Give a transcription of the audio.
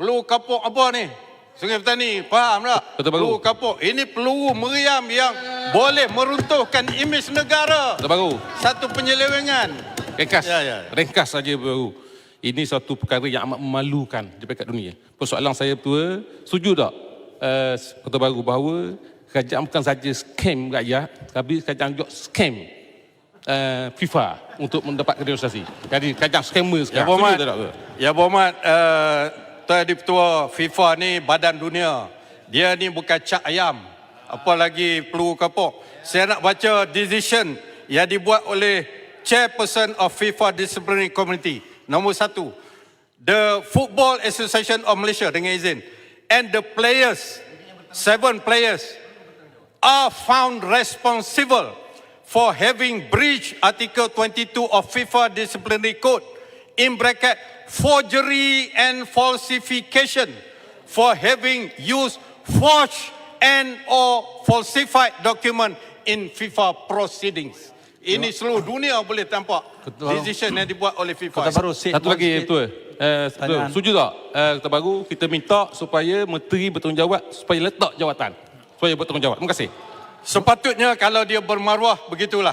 peluru kapuk apa ni? Sungai Petani, faham tak? Kota Baru. Peluru kapuk. Ini peluru meriam yang boleh meruntuhkan imej negara. Kota Baru. Satu penyelewengan. Ringkas. Ya, ya. Ringkas saja baru. Ini satu perkara yang amat memalukan di peringkat dunia. Persoalan saya tua, setuju tak uh, Kota Baru bahawa kerajaan bukan saja scam rakyat, tapi kerajaan juga scam uh, FIFA untuk mendapat kriminalisasi. Jadi kerajaan scammer Ya, sekarang. Berhormat. Tak, tak? Ya, Berhormat. Uh, Tuan Ketua FIFA ni badan dunia. Dia ni bukan cak ayam. Apalagi peluru kapuk. Saya nak baca decision yang dibuat oleh Chairperson of FIFA Disciplinary Committee. Nombor satu. The Football Association of Malaysia dengan izin. And the players, seven players, are found responsible for having breached Article 22 of FIFA Disciplinary Code in bracket forgery and falsification for having used forged and or falsified document in FIFA proceedings. Ini seluruh dunia boleh tampak Ketua- decision yang dibuat oleh FIFA. Baru Satu lagi betul. Uh, Tanyaan. setuju tak? Uh, Kota Baru kita minta supaya menteri bertanggungjawab supaya letak jawatan. Supaya bertanggungjawab. Terima kasih. Sepatutnya kalau dia bermaruah begitulah.